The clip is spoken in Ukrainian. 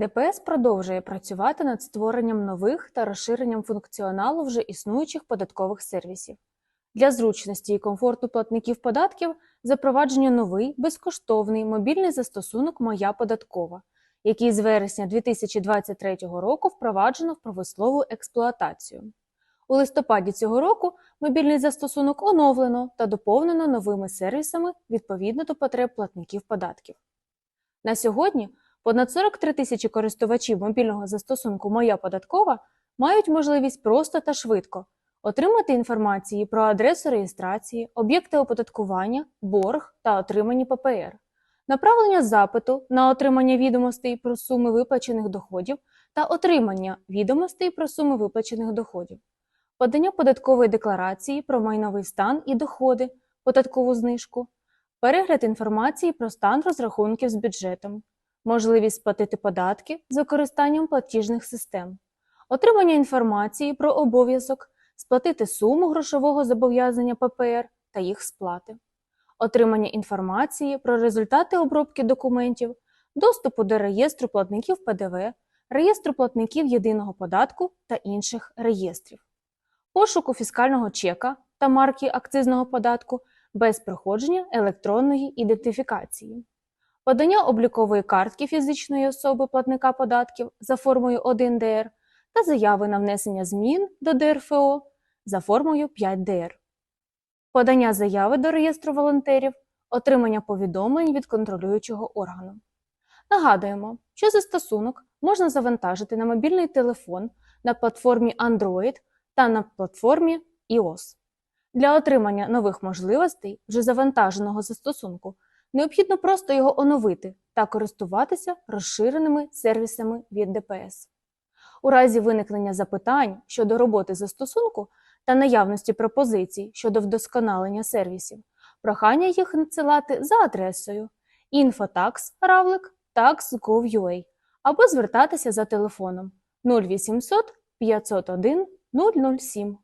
ДПС продовжує працювати над створенням нових та розширенням функціоналу вже існуючих податкових сервісів. Для зручності і комфорту платників податків запроваджено новий безкоштовний мобільний застосунок Моя податкова, який з вересня 2023 року впроваджено в промислову експлуатацію. У листопаді цього року мобільний застосунок оновлено та доповнено новими сервісами відповідно до потреб платників податків. На сьогодні понад 43 тисячі користувачів мобільного застосунку Моя податкова мають можливість просто та швидко отримати інформації про адресу реєстрації, об'єкти оподаткування, борг та отримані ППР, направлення запиту на отримання відомостей про суми виплачених доходів та отримання відомостей про суми виплачених доходів, подання податкової декларації про майновий стан і доходи, податкову знижку, перегляд інформації про стан розрахунків з бюджетом, можливість сплатити податки з використанням платіжних систем, отримання інформації про обов'язок сплатити суму грошового зобов'язання ППР та їх сплати, отримання інформації про результати обробки документів, доступу до реєстру платників ПДВ, реєстру платників єдиного податку та інших реєстрів, пошуку фіскального чека та марки акцизного податку без проходження електронної ідентифікації, подання облікової картки фізичної особи платника податків за формою 1ДР та заяви на внесення змін до ДРФО за формою 5ДР, подання заяви до реєстру волонтерів, отримання повідомлень від контролюючого органу. Нагадуємо, що застосунок можна завантажити на мобільний телефон на платформі Android та на платформі iOS. Для отримання нових можливостей вже завантаженого застосунку необхідно просто його оновити та користуватися розширеними сервісами від ДПС. У разі виникнення запитань щодо роботи застосунку та наявності пропозицій щодо вдосконалення сервісів, прохання їх надсилати за адресою infotax.ravlik.tax.gov.ua або звертатися за телефоном 0800 501 007.